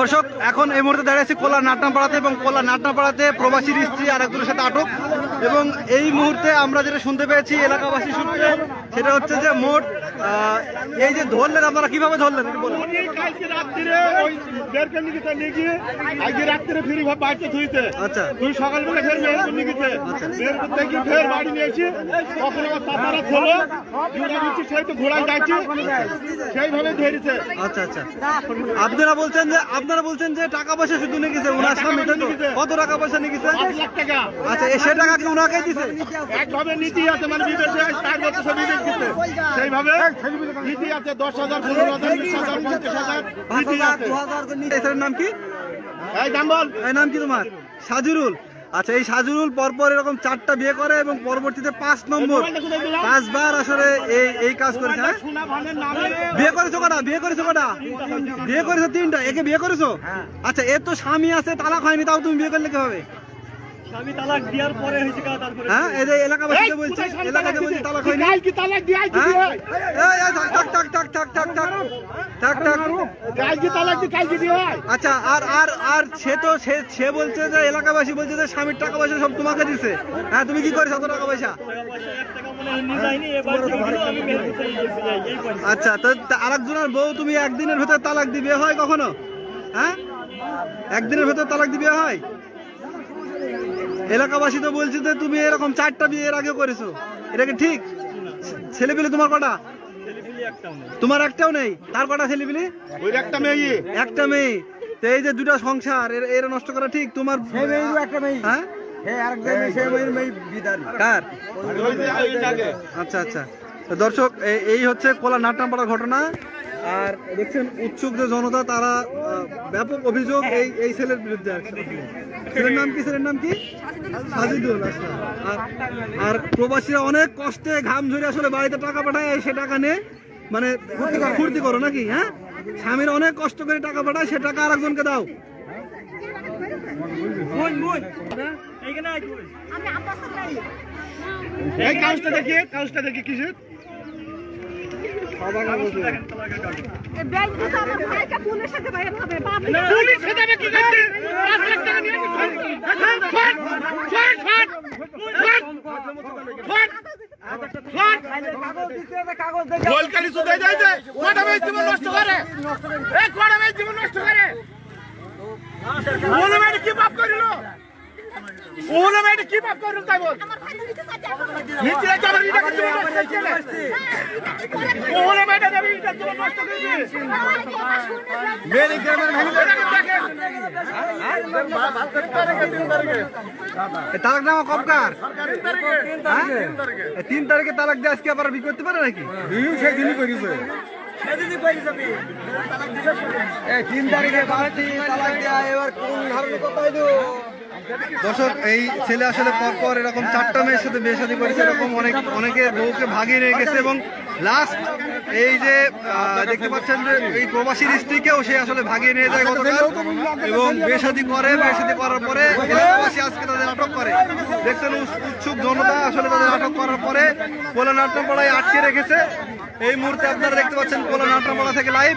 দর্শক, এখন এই মুহূর্তে দাঁড়িয়েছি কোলা নাটনাপাড়াতে এবং কোলা নাটনাপাড়াতে প্রবাসীর স্ত্রী আর একজনের সাথে আটক। এবং এই মুহূর্তে আমরা যেটা শুনতে পেয়েছি এলাকাবাসী সূত্রে সেটা হচ্ছে যে মোট এই যে ধরলেন আপনারা কীভাবে ধরলেন? আজকে ফিরি বাড়িতে থুইতে। আচ্ছা। তুই সকালবেলা ফের মেহেরপুর নিকিতে মেহেরপুর থেকে ফের বাড়ি নিয়েছি তখন আমার চাচারা ছিল সেই তো ঘোড়ায় যাচ্ছি সেইভাবে ধরেছে। আচ্ছা আচ্ছা। আপনারা বলছেন যে আপনারা বলছেন যে টাকা পয়সা শুধু নিয়ে গেছে ওনার সামনে কত টাকা পয়সা নিয়ে গেছে আচ্ছা সে টাকা কি ওনাকে দিছে। একভাবে নীতি আছে। মানে বিদেশে তার মধ্যে সব বিদেশ দিতে সেইভাবে নীতি আছে দশ হাজার পনেরো হাজার বিশ হাজার পঞ্চাশ হাজার নীতি আছে। এই নাম কি? এই দাম বল। এই নাম কি তোমার? সাজুরুল। আচ্ছা এই সাজুরুল পরপর এরকম চারটা বিয়ে করে এবং পরবর্তীতে পাঁচ নম্বর পাঁচবার আসলে এই এই কাজ করেছে হ্যাঁ? সোনা ভানের নামে। বিয়ে করেছ কটা? বিয়ে করেছ কটা? বিয়ে করেছ তিনটা? একে বিয়ে করেছ? আচ্ছা এর তো স্বামী আছে তালাক হয়নি তাও তুমি বিয়ে করলে কি হবে স্বামী তালাক দেওয়ার পরে হয়েছে কাজ তারপরে হ্যাঁ এই যে এলাকাবাসীকে বলছে এলাকাতে বলছে তালাক হয়নি। কি তালাক দিয়ে আইছি হ্যাঁ? এই, এই, থাক থাক থাক থাক থাক থাক থাক থাক থাক। কালকে তালাক দিয়ে কালকে দিয়ে হয়? আচ্ছা আর আর আর সে তো সে সে বলছে যে এলাকাবাসী বলছে যে স্বামীর টাকা পয়সা সব তোমাকে দিছে। হ্যাঁ তুমি কি করেছ এত টাকা পয়সা আচ্ছা তো তা- আরেকজনের বউ তুমি একদিনের ভেতর তালাক দিবে হয় কখনো? হ্যাঁ? একদিনের ভেতর তালাক দিবে হয়? এলাকাবাসী তো বলছে যে তুমি এরকম চারটা বিয়ে এর আগে করেছ। এটা কি ঠিক? ছেলে পেলে তোমার কটা? তোমার একটাও নেই? তার কটা ছেলে পেলে একটা মেয়ে। একটা মেয়ে। তো এই যে দুটা সংসার এর- এরা নষ্ট করা ঠিক? তোমার হ্যাঁ? কার? ওই আচ্ছা আচ্ছা। দর্শক এই হচ্ছে কোলা নাটনাপাড়ার ঘটনা। আর দেখছেন, উৎসুক যে জনতা, তারা ব্যাপক অভিযোগ এই এই ছেলের বিরুদ্ধে। ছেলের নাম কি? ছেলের নাম কি? সাজিদুল আর আর প্রবাসীরা অনেক কষ্টে ঘাম ঝরে আসলে বাড়িতে টাকা পাঠায় সে টাকা নিয়ে মানে ফুর্তি করো। নাকি হ্যাঁ? স্বামীর অনেক কষ্ট করে টাকা পাঠায়, সে টাকা আরেকজনকে দাও। আমি আব্বাস নাই এই কাজটা দেখি কাজটা দেখি কিসের? গোলকালি সুদে যায় যে কোটা মেয়ে জীবন নষ্ট করে। এই মেয়ে জীবন নষ্ট করে। ওলে মেয়েটা কি পাপ করল তাই বল নিচে যাবার এটা করতে ওলে মেয়েটা যাবে এটা তোমার নষ্ট করে দিবে মেরে গ্রামের মানে ভেঙে তালাক নামা কবকার হ্যাঁ? তিন তারিখে তালাক দিয়ে আজকে আবার বিক্রি করতে পারে নাকি? সেদিনই করিছে। তিন তারিখে বাড়তি তালাক দেওয়া এবার কোন ধরনের কথা দর্শক, এই ছেলে আসলে পরপর এরকম চারটা মেয়ের সাথে বিয়ে করেছে, এরকম অনেক, অনেকে বউকে ভাগিয়ে নিয়ে গেছে এবং লাস্ট এই যে দেখতে পাচ্ছেন যে এই প্রবাসীর স্ত্রীকেও সে আসলে ভাগিয়ে নিয়ে যায় গতকাল এবং বিয়ে শাদী করে, বিয়ে শাদী করার পরে প্রবাসী আজকে তাদের আটক করে। দেখছেন উৎসুক জনতা আসলে তাদের আটক করার পরে পোলা নাট্যপাড়ায় আটকে রেখেছে। এই মুহূর্তে আপনারা দেখতে পাচ্ছেন পোলা নাট্যপাড়া থেকে লাইভ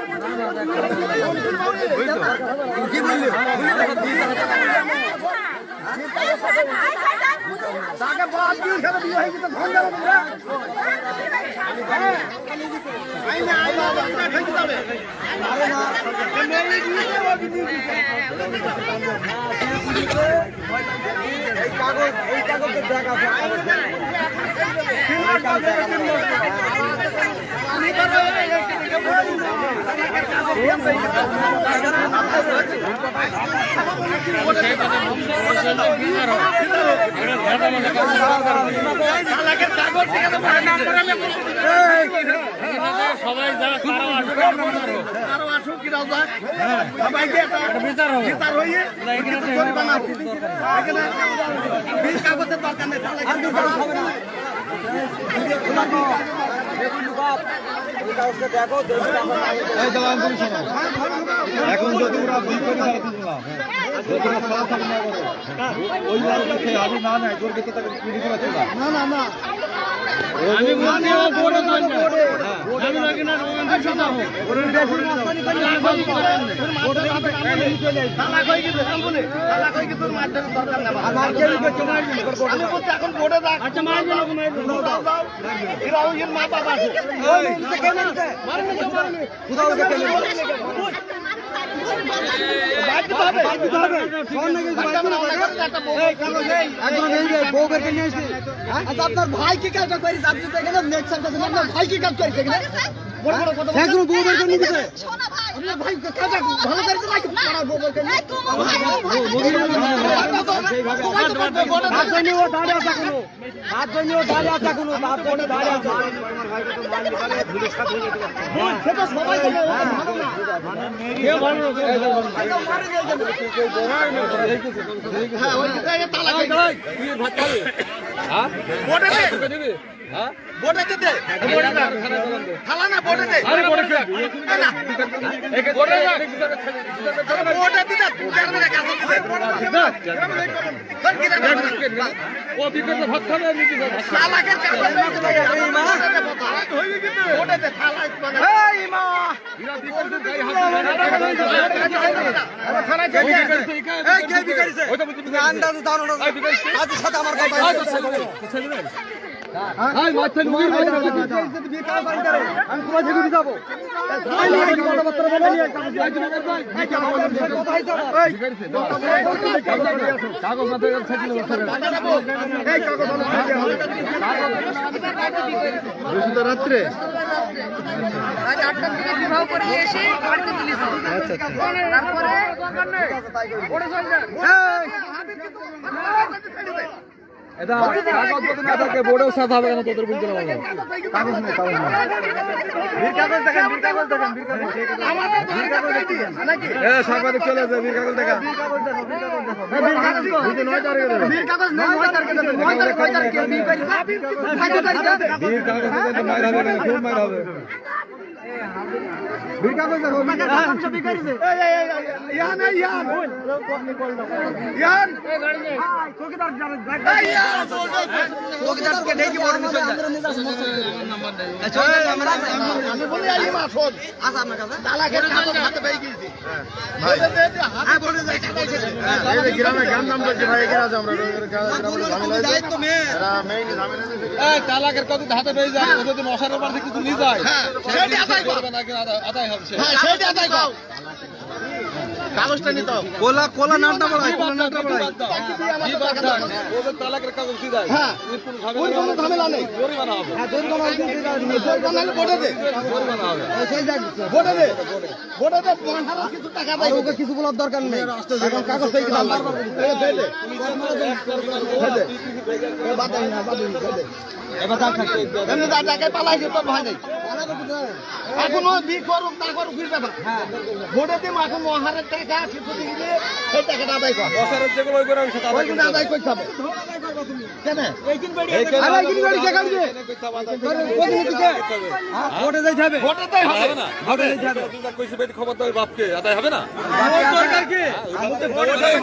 সব আরে এই দোষটা এবার হাতান দানে আরও আসুক কি রাজা সবাইকে বিচার হবে বিচার এখানে বিল কাগজের দরকার নেই এখন যদি ওরা দুই করে তাহলে কিছু করে ওই লোককে আমি না নাই তোর দিকে তাকে চুরি করে চলা না না না। আমি মা বাবা কোথাও আপনার ভাই কি কাজ করিস আপনি ভাই কি কাজ এখানে? বড় বড় কথা একজন বউ বের করে নিয়ে শোনা ভাই আপনার ভাই কাজটা ভালো করেছে নাকি পাড়ার বউ বের করে এই কোন ভাই হাত ধরে ও দাঁড়িয়ে আছে এখনও হাত ধরে ও দাঁড়িয়ে আছে এখনও হাত ধরে দাঁড়িয়ে আছে সেটা সবাই জানে, ও ভালো না। হ্যাঁ ওই হয়ে দে দে দে থালা না বোর্ডে দে। আরে বোর্ডে দে না বোর্ডে দে বোর্ডে দে পূজার মেরে কাজ দিতে। ও বিকেলে ভাত খাবে নিতে তালাকের কাজ এই মা বোর্ডে দে থালা মানে। এই মা এই কে বিকারিছে আন্দাজে না। সাথে আমার কথা। আমি? রাত্রে রাত আটটার দিকে বিবাহ করে এসে বাড়িতে তুলেছে তারপরে এটা কাগজপত্র না থাকে বোর্ডেও সাথে হবে কেন তোদের বুঝতে পারব কাগজ নেই কাগজ নেই বীর কাগজ দেখেন বীর কাগজ দেখেন বীর কাগজ বীর কাগজ দেখেন এ সাংবাদিক চলে যাবে বীর কাগজ দেখা বীর কাগজ দেখো বীর কাগজ দেখো বীর কাগজ বুঝে নয় তারিখে দেবে বীর কাগজ নয় তারিখে দেবে। নয় তারিখ, কয় তারিখে? বীর কাগজ। ভাই, কয় তারিখে দেবে? বীর কাগজ দেখে মাইর হবে খুব মাইর হবে আমি বলি এই মা শোন আছে আমার কাছে? তালাকের কাগজ হাতে পেয়ে গেছি হ্যাঁ। গ্রামে নাম ভাই এখানে আছে আমরা। তালাকের কত হাতে রয়ে যায়। ও যদি মশার উপর কিছু নিয়ে যায় হ্যাঁ, আদায় হবে সে হ্যাঁ সেইটা আদায় কর কাগজটা নিতে হবে কোলা কোলা নামটা কোলা নামটা বলা কি বাদ দাও? ওদের তালাকের কাগজ হ্যাঁ ওই কোনো ঝামেলা নেই জরিমানা হবে হ্যাঁ, নাহলে বোর্ডে দে জরিমানা হবে সেই যাক। দে দে কিছু টাকা ওকে কিছু বলার দরকার নেই এখন কাগজ পেয়ে গেলাম দে দে না। এমনি পালাইছে ভয় নেই এখন বি করুক না করুক ফির ব্যাপার ভোটে দিম এখন মহারের টাকা কিছু দিলে সেই টাকাটা আদায় কর বছরের যেগুলো ওই করে আমি সেটা ওই আদায় করতে হবে কেন এই কেন আরে, এই বাড়ি কে কাটবে? প্রতিনিধি হ্যাঁ, ভোটে যাইতে হবে। ভোটে দেয় হবে না হবে কইছি বেটি খবর দাও বাপকে আদায় হবে না বাকি আছে? কথা ভোটে দেয়